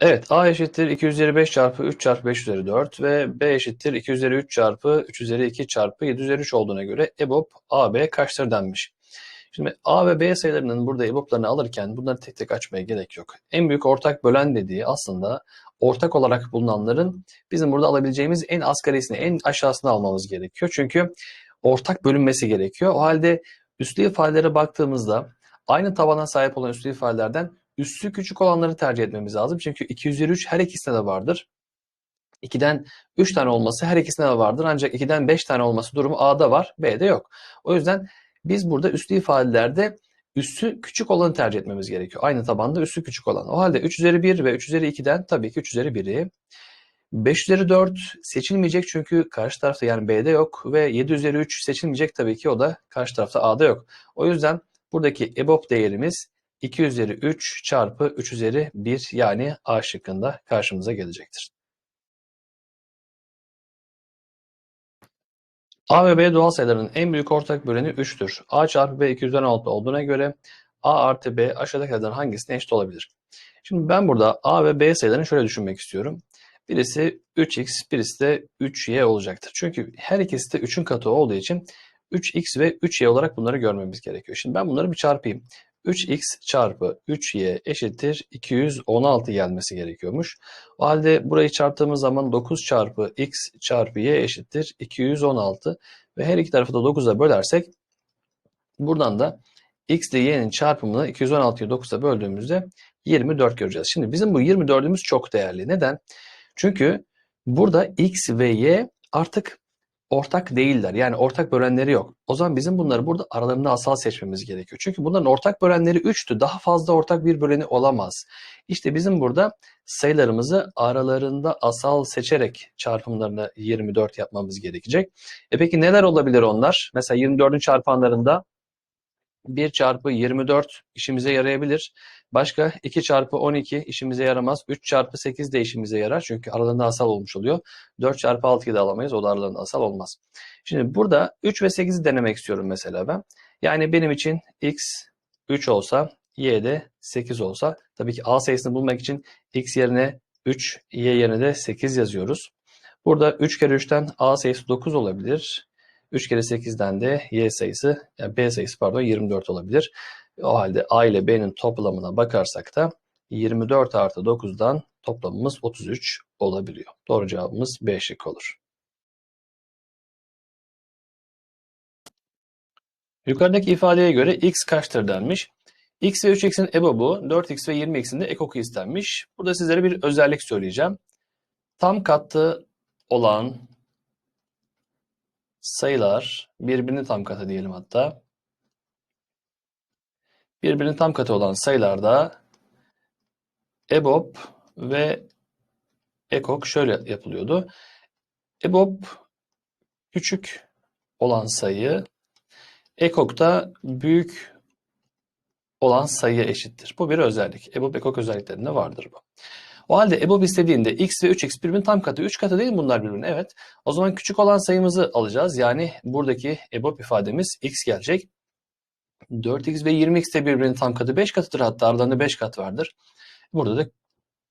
Evet A eşittir 2 üzeri 5 çarpı 3 çarpı 5 üzeri 4 ve B eşittir 2 üzeri 3 çarpı 3 üzeri 2 çarpı 7 üzeri 3 olduğuna göre EBOB AB kaçtır denmiş. Şimdi A ve B sayılarının burada EBOB'larını alırken bunları tek tek açmaya gerek yok. En büyük ortak bölen dediği aslında ortak olarak bulunanların bizim burada alabileceğimiz en asgarisini, en aşağısını almamız gerekiyor. Çünkü ortak bölünmesi gerekiyor. O halde üslü ifadelere baktığımızda aynı tabana sahip olan üslü ifadelerden üssü küçük olanları tercih etmemiz lazım. Çünkü 2 üzeri 3 her ikisinde de vardır. 2'den 3 tane olması her ikisinde de vardır. Ancak 2'den 5 tane olması durumu A'da var, B'de yok. O yüzden biz burada üslü ifadelerde üssü küçük olanı tercih etmemiz gerekiyor. Aynı tabanda üssü küçük olan. O halde 3 üzeri 1 ve 3 üzeri 2'den tabii ki 3 üzeri 1'i 5 üzeri 4 seçilmeyecek çünkü karşı tarafta yani B'de yok ve 7 üzeri 3 seçilmeyecek tabii ki o da karşı tarafta A'da yok. O yüzden buradaki EBOB değerimiz 2 üzeri 3 çarpı 3 üzeri 1 yani A şıkkında karşımıza gelecektir. A ve B doğal sayıların en büyük ortak böleni 3'tür. A çarpı B 2 üzeri 16 olduğuna göre A artı B aşağıdakilerden hangisine eşit olabilir? Şimdi ben burada A ve B sayılarını şöyle düşünmek istiyorum. Birisi 3x, birisi de 3y olacaktır. Çünkü her ikisi de 3'ün katı olduğu için 3x ve 3y olarak bunları görmemiz gerekiyor. Şimdi ben bunları bir çarpayım. 3x çarpı 3y eşittir 216 gelmesi gerekiyormuş. O halde burayı çarptığımız zaman 9 çarpı x çarpı y eşittir 216 ve her iki tarafı da 9'a bölersek buradan da x ile y'nin çarpımını 216'yı 9'a böldüğümüzde 24 göreceğiz. Şimdi bizim bu 24'ümüz çok değerli. Neden? Çünkü burada x ve y artık ortak değiller. Yani ortak bölenleri yok. O zaman bizim bunları burada aralarında asal seçmemiz gerekiyor. Çünkü bunların ortak bölenleri 3'tü. Daha fazla ortak bir böleni olamaz. İşte bizim burada sayılarımızı aralarında asal seçerek çarpımlarını 24 yapmamız gerekecek. E peki neler olabilir onlar? Mesela 24'ün çarpanlarında 1 çarpı 24 işimize yarayabilir. Başka 2 çarpı 12 işimize yaramaz. 3 çarpı 8 de işimize yarar. Çünkü aralarında asal olmuş oluyor. 4 çarpı 6'yı da alamayız. O da aralarında asal olmaz. Şimdi burada 3 ve 8'i denemek istiyorum mesela ben. Yani benim için x 3 olsa y de 8 olsa. Tabii ki a sayısını bulmak için x yerine 3, y yerine de 8 yazıyoruz. Burada 3 kere 3'ten a sayısı 9 olabilir. 3 kere 8'den de y sayısı, yani b sayısı pardon 24 olabilir. O halde a ile b'nin toplamına bakarsak da 24 artı 9'dan toplamımız 33 olabiliyor. Doğru cevabımız B şık olur. Yukarıdaki ifadeye göre x kaçtır denmiş. x ve 3x'in EBOB'u 4x ve 20x'in de ekoku istenmiş. Burada sizlere bir özellik söyleyeceğim. Tam katlı olan sayılar birbirinin tam katı diyelim hatta. Birbirinin tam katı olan sayılarda EBOB ve EKOK şöyle yapılıyordu. EBOB küçük olan sayı, EKOK da büyük olan sayıya eşittir. Bu bir özellik. EBOB EKOK özelliklerinde vardır bu. O halde EBOB istediğinde x ve 3x birbirinin tam katı. 3 katı değil mi bunlar birbirine? Evet. O zaman küçük olan sayımızı alacağız. Yani buradaki EBOB ifademiz x gelecek. 4x ve 20x de birbirinin tam katı 5 katıdır hatta aralarında 5 kat vardır. Burada da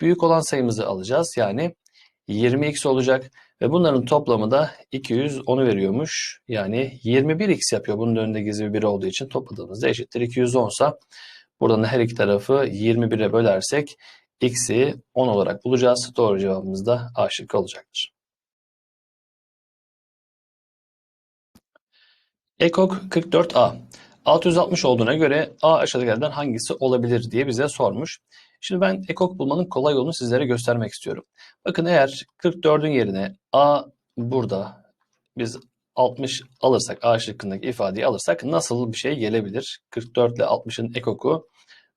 büyük olan sayımızı alacağız. Yani 20x olacak ve bunların toplamı da 210'u veriyormuş. Yani 21x yapıyor. Bunun önünde gizli bir 1 olduğu için topladığımızda eşittir 210 sa buradan da her iki tarafı 21'e bölersek x'i 10 olarak bulacağız. Doğru cevabımız da A şıkkı olacaktır. Ekok 44A. 660 olduğuna göre A aşağıdakilerden hangisi olabilir diye bize sormuş. Şimdi ben ekok bulmanın kolay yolunu sizlere göstermek istiyorum. Bakın eğer 44'ün yerine A burada biz 60 alırsak A şıkkındaki ifadeyi alırsak nasıl bir şey gelebilir? 44 ile 60'ın ekoku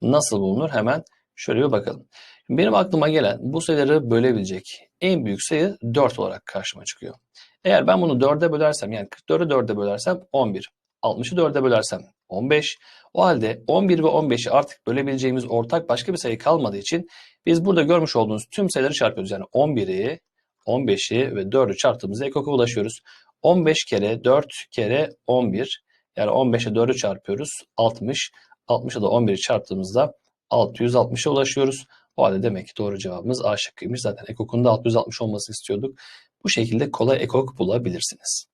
nasıl bulunur? Hemen şöyle bir bakalım. Benim aklıma gelen bu sayıları bölebilecek en büyük sayı 4 olarak karşıma çıkıyor. Eğer ben bunu 4'e bölersem yani 44'ü 4'e bölersem 11. 60'ı 4'e bölersem 15. O halde 11 ve 15'i artık bölebileceğimiz ortak başka bir sayı kalmadığı için biz burada görmüş olduğunuz tüm sayıları çarpıyoruz. Yani 11'i, 15'i ve 4'ü çarptığımızda ekoka ulaşıyoruz. 15 kere 4 kere 11 yani 15'e 4'ü çarpıyoruz 60. 60'a da 11'i çarptığımızda 660'a ulaşıyoruz. O halde demek ki doğru cevabımız A şıkkıymış. Zaten ekokun da 660 olmasını istiyorduk. Bu şekilde kolay ekok bulabilirsiniz.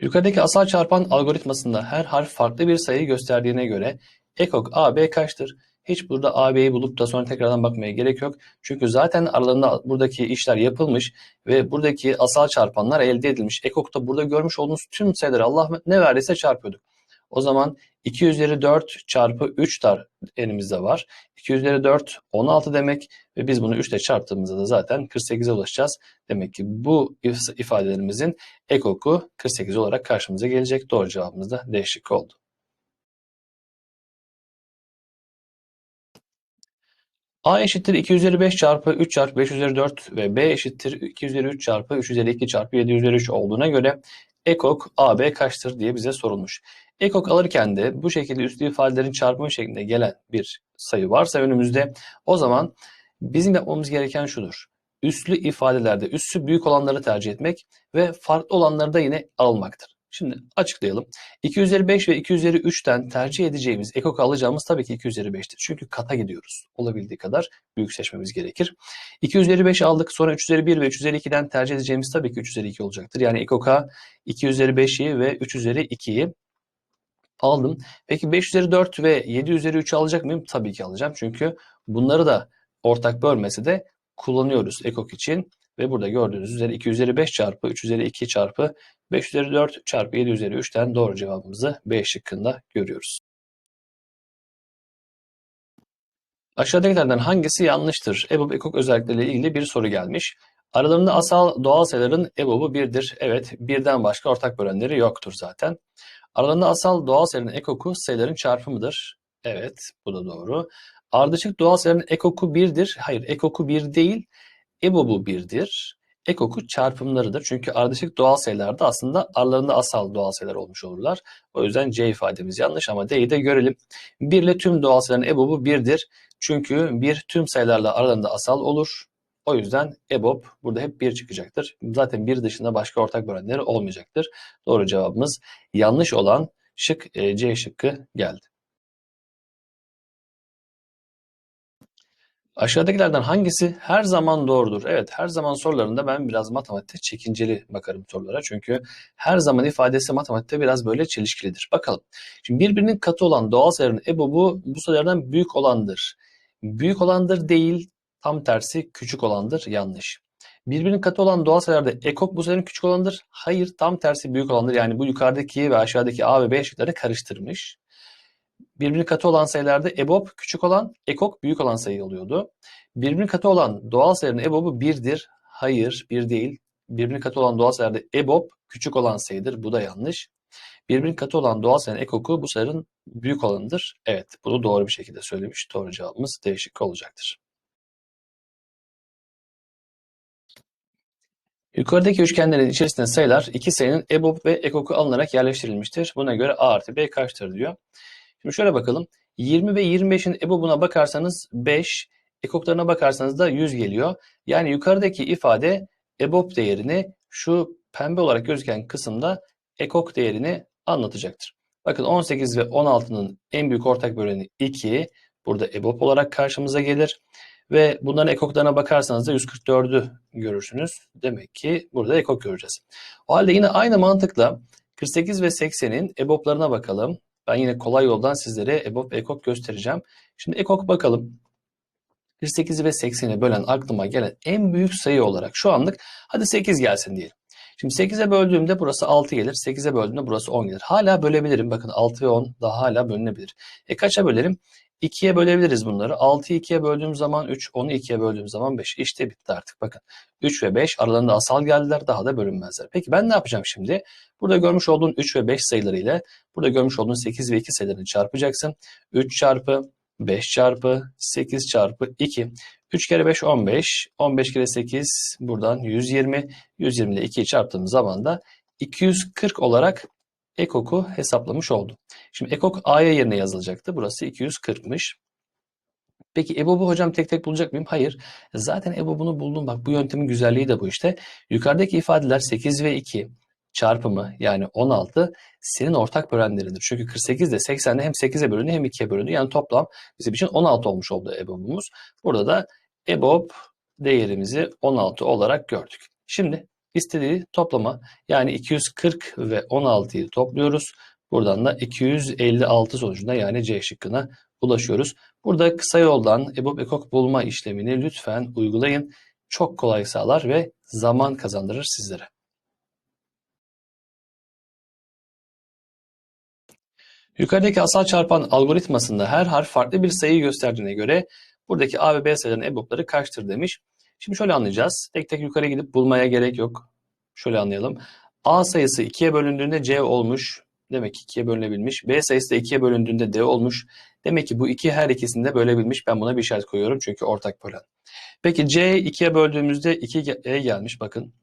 Yukarıdaki asal çarpan algoritmasında her harf farklı bir sayı gösterdiğine göre ekok AB kaçtır? Hiç burada AB'yi bulup da sonra tekrardan bakmaya gerek yok. Çünkü zaten aralarında buradaki işler yapılmış ve buradaki asal çarpanlar elde edilmiş. Ekok'ta burada görmüş olduğunuz tüm sayıları Allah ne verdiyse çarpıyorduk. O zaman 2 üzeri 4 çarpı 3 tar elimizde var. 2 üzeri 4 16 demek ve biz bunu 3 ile çarptığımızda da zaten 48'e ulaşacağız. Demek ki bu ifadelerimizin ekoku 48 olarak karşımıza gelecek. Doğru cevabımız da D şıkkı oldu. A eşittir 2 üzeri 5 çarpı 3 çarpı 5 üzeri 4 ve B eşittir 2 üzeri 3 çarpı 3 üzeri 2 çarpı 7 üzeri 3 olduğuna göre ekok AB kaçtır diye bize sorulmuş. Ekok alırken de bu şekilde üslü ifadelerin çarpımı şeklinde gelen bir sayı varsa önümüzde o zaman bizim yapmamız gereken şudur. Üslü ifadelerde üssü büyük olanları tercih etmek ve farklı olanları da yine almaktır. Şimdi açıklayalım. 2 üzeri 5 ve 2 üzeri 3'ten tercih edeceğimiz ekok alacağımız tabii ki 2 üzeri 5'tir. Çünkü kata gidiyoruz. Olabildiği kadar büyük seçmemiz gerekir. 2 üzeri 5 aldık. Sonra 3 üzeri 1 ve 3 üzeri 2'den tercih edeceğimiz tabii ki 3 üzeri 2 olacaktır. Yani ekoka 2 üzeri 5'i ve 3 üzeri 2'yi aldım. Peki 5 üzeri 4 ve 7 üzeri 3'ü alacak mıyım? Tabii ki alacağım. Çünkü bunları da ortak bölmesi de kullanıyoruz ekok için. Ve burada gördüğünüz üzere 2 üzeri 5 çarpı 3 üzeri 2 çarpı 5 üzeri 4 çarpı 7 üzeri 3'ten doğru cevabımızı B şıkkında görüyoruz. Aşağıdakilerden hangisi yanlıştır? EBOB ekok özellikleriyle ilgili bir soru gelmiş. Aralarında asal doğal sayıların EBOB'u 1'dir. Evet, birden başka ortak bölenleri yoktur zaten. Aralarında asal doğal sayıların ekoku sayıların çarpımıdır. Evet, bu da doğru. Ardışık doğal sayıların ekoku 1'dir. Hayır, ekoku 1 değil. EBOB'u 1'dir. Ekoku çarpımlarıdır. Çünkü ardışık doğal sayılarda aslında aralarında asal doğal sayılar olmuş olurlar. O yüzden C ifademiz yanlış ama D'yi de görelim. 1 ile tüm doğal sayıların EBOB'u 1'dir. Çünkü 1 tüm sayılarla aralarında asal olur. O yüzden EBOB burada hep 1 çıkacaktır. Zaten 1 dışında başka ortak bölenleri olmayacaktır. Doğru cevabımız yanlış olan şık e, C şıkkı geldi. Aşağıdakilerden hangisi her zaman doğrudur? Evet her zaman sorularında ben biraz matematikte çekinceli bakarım sorulara. Çünkü her zaman ifadesi matematikte biraz böyle çelişkilidir. Bakalım. Şimdi birbirinin katı olan doğal sayıların EBOB'u bu sayılardan büyük olandır. Büyük olandır değil tam tersi küçük olandır yanlış. Birbirinin katı olan doğal sayılarda ekok bu sayının küçük olandır. Hayır tam tersi büyük olandır. Yani bu yukarıdaki ve aşağıdaki A ve B şıkları karıştırmış birbirinin katı olan sayılarda EBOB küçük olan, ekok büyük olan sayı oluyordu. Birbirinin katı olan doğal sayıların EBOB'u 1'dir. Hayır, 1 değil. Birbirinin katı olan doğal sayılarda EBOB küçük olan sayıdır. Bu da yanlış. Birbirinin katı olan doğal sayının ekoku bu sayının büyük olanıdır. Evet, bunu doğru bir şekilde söylemiş. Doğru cevabımız değişik olacaktır. Yukarıdaki üçgenlerin içerisinde sayılar iki sayının EBOB ve ekoku alınarak yerleştirilmiştir. Buna göre A artı B kaçtır diyor. Şimdi şöyle bakalım. 20 ve 25'in EBOB'una bakarsanız 5, ekoklarına bakarsanız da 100 geliyor. Yani yukarıdaki ifade EBOB değerini şu pembe olarak gözüken kısımda ekok değerini anlatacaktır. Bakın 18 ve 16'nın en büyük ortak böleni 2. Burada EBOB olarak karşımıza gelir. Ve bunların ekoklarına bakarsanız da 144'ü görürsünüz. Demek ki burada ekok göreceğiz. O halde yine aynı mantıkla 48 ve 80'in EBOB'larına bakalım. Ben yine kolay yoldan sizlere EBOB ve EKOK göstereceğim. Şimdi EKOK bakalım. 48'i ve 80'i bölen aklıma gelen en büyük sayı olarak şu anlık hadi 8 gelsin diyelim. Şimdi 8'e böldüğümde burası 6 gelir. 8'e böldüğümde burası 10 gelir. Hala bölebilirim. Bakın 6 ve 10 daha hala bölünebilir. E kaça bölerim? 2'ye bölebiliriz bunları. 6'yı 2'ye böldüğüm zaman 3, 10'u 2'ye böldüğüm zaman 5. İşte bitti artık bakın. 3 ve 5 aralarında asal geldiler daha da bölünmezler. Peki ben ne yapacağım şimdi? Burada görmüş olduğun 3 ve 5 sayıları ile burada görmüş olduğun 8 ve 2 sayılarını çarpacaksın. 3 çarpı 5 çarpı 8 çarpı 2. 3 kere 5 15. 15 kere 8 buradan 120. 120 ile 2'yi çarptığımız zaman da 240 olarak ekok'u hesaplamış oldum. Şimdi ekok A'ya yerine yazılacaktı. Burası 240'mış. Peki EBOB'u hocam tek tek bulacak mıyım? Hayır. Zaten EBOB'unu buldum. Bak bu yöntemin güzelliği de bu işte. Yukarıdaki ifadeler 8 ve 2 çarpımı yani 16 senin ortak bölenlerindir. Çünkü 48 de 80'de hem 8'e bölünüyor hem 2'ye bölünüyor. Yani toplam bizim için 16 olmuş oldu EBOB'umuz. Burada da EBOB değerimizi 16 olarak gördük. Şimdi istediği toplama yani 240 ve 16'yı topluyoruz. Buradan da 256 sonucunda yani C şıkkına ulaşıyoruz. Burada kısa yoldan EBOB ekok bulma işlemini lütfen uygulayın. Çok kolay sağlar ve zaman kazandırır sizlere. Yukarıdaki asal çarpan algoritmasında her harf farklı bir sayıyı gösterdiğine göre buradaki A ve B sayılarının EBOB'ları kaçtır demiş. Şimdi şöyle anlayacağız. Tek tek yukarı gidip bulmaya gerek yok. Şöyle anlayalım. A sayısı 2'ye bölündüğünde C olmuş. Demek ki 2'ye bölünebilmiş. B sayısı da 2'ye bölündüğünde D olmuş. Demek ki bu iki her ikisini de bölebilmiş. Ben buna bir işaret koyuyorum çünkü ortak bölen. Peki C 2'ye böldüğümüzde 2E gelmiş bakın.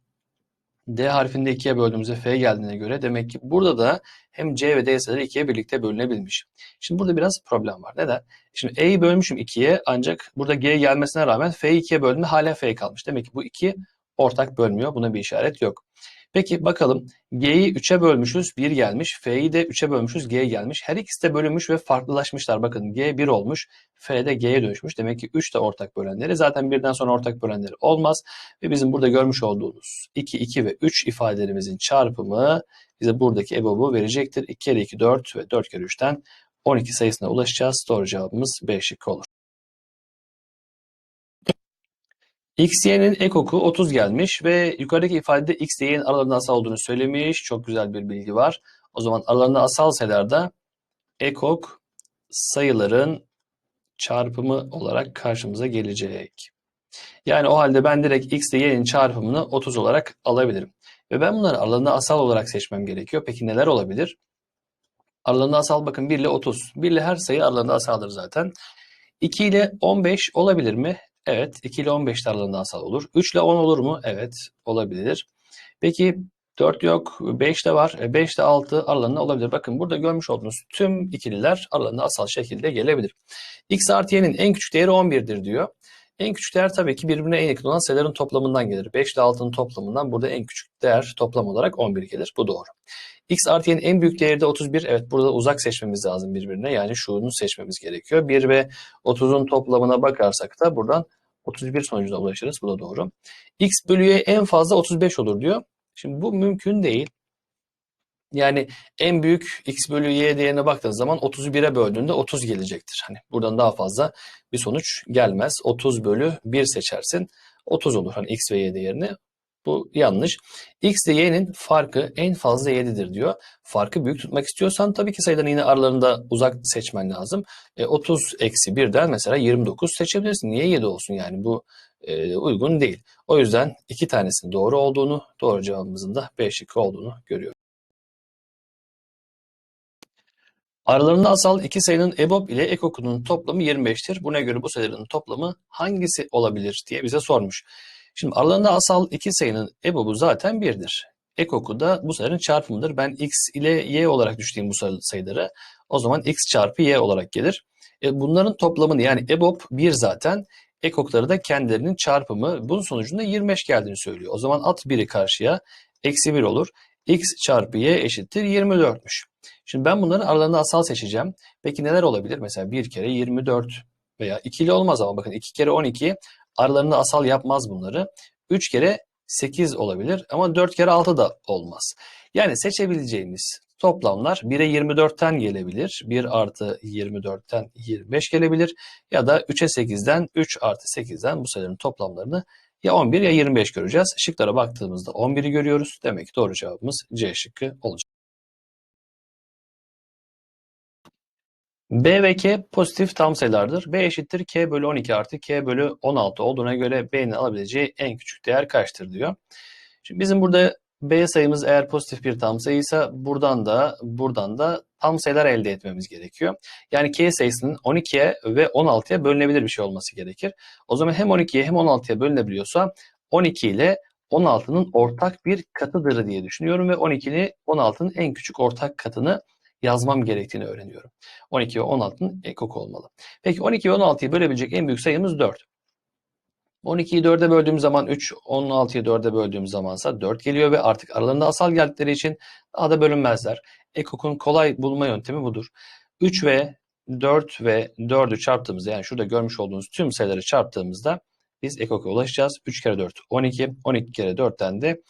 D harfinde 2'ye böldüğümüzde F geldiğine göre demek ki burada da hem C ve D sayıları 2'ye birlikte bölünebilmiş. Şimdi burada biraz problem var. Neden? Şimdi E'yi bölmüşüm 2'ye ancak burada G gelmesine rağmen F'yi 2'ye böldüğümde hala F kalmış. Demek ki bu 2 ortak bölmüyor. Buna bir işaret yok. Peki bakalım G'yi 3'e bölmüşüz 1 gelmiş. F'yi de 3'e bölmüşüz G gelmiş. Her ikisi de bölünmüş ve farklılaşmışlar. Bakın G 1 olmuş. F de G'ye dönüşmüş. Demek ki 3 de ortak bölenleri. Zaten birden sonra ortak bölenleri olmaz. Ve bizim burada görmüş olduğumuz 2, 2 ve 3 ifadelerimizin çarpımı bize buradaki EBOB'u verecektir. 2 kere 2 4 ve 4 kere 3'ten 12 sayısına ulaşacağız. Doğru cevabımız B olur. X, Y'nin ekoku 30 gelmiş ve yukarıdaki ifadede X, Y'nin aralarında asal olduğunu söylemiş. Çok güzel bir bilgi var. O zaman aralarında asal sayılarda ekok sayıların çarpımı olarak karşımıza gelecek. Yani o halde ben direkt X ile Y'nin çarpımını 30 olarak alabilirim. Ve ben bunları aralarında asal olarak seçmem gerekiyor. Peki neler olabilir? Aralarında asal bakın 1 ile 30. 1 ile her sayı aralarında asaldır zaten. 2 ile 15 olabilir mi? Evet. 2 ile 15 de aralarında asal olur. 3 ile 10 olur mu? Evet. Olabilir. Peki 4 yok. 5 de var. 5 de 6 aralarında olabilir. Bakın burada görmüş olduğunuz tüm ikililer aralarında asal şekilde gelebilir. X artı y'nin en küçük değeri 11'dir diyor. En küçük değer tabii ki birbirine en yakın olan sayıların toplamından gelir. 5 ile 6'nın toplamından burada en küçük değer toplam olarak 11 gelir. Bu doğru. X artı y'nin en büyük değeri de 31. Evet burada uzak seçmemiz lazım birbirine. Yani şunu seçmemiz gerekiyor. 1 ve 30'un toplamına bakarsak da buradan 31 sonucuna ulaşırız. Bu da doğru. X bölü y en fazla 35 olur diyor. Şimdi bu mümkün değil. Yani en büyük x bölü y değerine baktığınız zaman 31'e böldüğünde 30 gelecektir. Hani buradan daha fazla bir sonuç gelmez. 30 bölü 1 seçersin 30 olur hani x ve y değerini. Bu yanlış. X ile y'nin farkı en fazla 7'dir diyor. Farkı büyük tutmak istiyorsan tabii ki sayıların yine aralarında uzak seçmen lazım. E, 30 eksi 1'den mesela 29 seçebilirsin. Niye 7 olsun yani bu e, uygun değil. O yüzden iki tanesinin doğru olduğunu, doğru cevabımızın da B şıkkı olduğunu görüyoruz. Aralarında asal iki sayının EBOB ile ekokunun toplamı 25'tir. Buna göre bu sayıların toplamı hangisi olabilir diye bize sormuş. Şimdi aralarında asal iki sayının EBOB'u zaten 1'dir. Ekoku da bu sayıların çarpımıdır. Ben x ile y olarak düştüğüm bu sayıları o zaman x çarpı y olarak gelir. E bunların toplamını yani EBOB 1 zaten. Ekokları da kendilerinin çarpımı. Bunun sonucunda 25 geldiğini söylüyor. O zaman at 1'i karşıya. Eksi 1 olur. x çarpı y eşittir 24'müş. Şimdi ben bunların aralarında asal seçeceğim. Peki neler olabilir? Mesela 1 kere 24 veya ikili olmaz ama bakın 2 kere 12 aralarında asal yapmaz bunları. 3 kere 8 olabilir ama 4 kere 6 da olmaz. Yani seçebileceğimiz toplamlar 1'e 24'ten gelebilir. 1 artı 24'ten 25 gelebilir. Ya da 3'e 8'den 3 artı 8'den bu sayıların toplamlarını ya 11 ya 25 göreceğiz. Şıklara baktığımızda 11'i görüyoruz. Demek ki doğru cevabımız C şıkkı olacak. B ve K pozitif tam sayılardır. B eşittir K bölü 12 artı K bölü 16 olduğuna göre B'nin alabileceği en küçük değer kaçtır diyor. Şimdi bizim burada B sayımız eğer pozitif bir tam sayıysa buradan da buradan da tam sayılar elde etmemiz gerekiyor. Yani K sayısının 12'ye ve 16'ya bölünebilir bir şey olması gerekir. O zaman hem 12'ye hem 16'ya bölünebiliyorsa 12 ile 16'nın ortak bir katıdır diye düşünüyorum ve 12 ile 16'nın en küçük ortak katını yazmam gerektiğini öğreniyorum. 12 ve 16'nın ekok olmalı. Peki 12 ve 16'yı bölebilecek en büyük sayımız 4. 12'yi 4'e böldüğüm zaman 3, 16'yı 4'e böldüğüm zamansa 4 geliyor ve artık aralarında asal geldikleri için daha da bölünmezler. Ekok'un kolay bulma yöntemi budur. 3 ve 4 ve 4'ü çarptığımızda yani şurada görmüş olduğunuz tüm sayıları çarptığımızda biz ekok'a ulaşacağız. 3 kere 4 12, 12 kere 4'ten de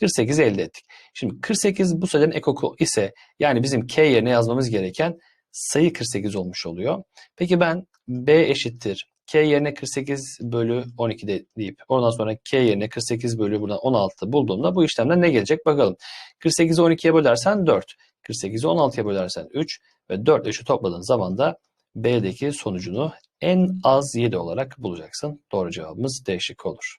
48'i elde ettik. Şimdi 48 bu sayıların ekoku ise yani bizim k yerine yazmamız gereken sayı 48 olmuş oluyor. Peki ben b eşittir k yerine 48 bölü 12 de deyip ondan sonra k yerine 48 bölü buradan 16 bulduğumda bu işlemden ne gelecek bakalım. 48'i 12'ye bölersen 4, 48'i 16'ya bölersen 3 ve 4 ile şu topladığın zaman da B'deki sonucunu en az 7 olarak bulacaksın. Doğru cevabımız D şıkkı olur.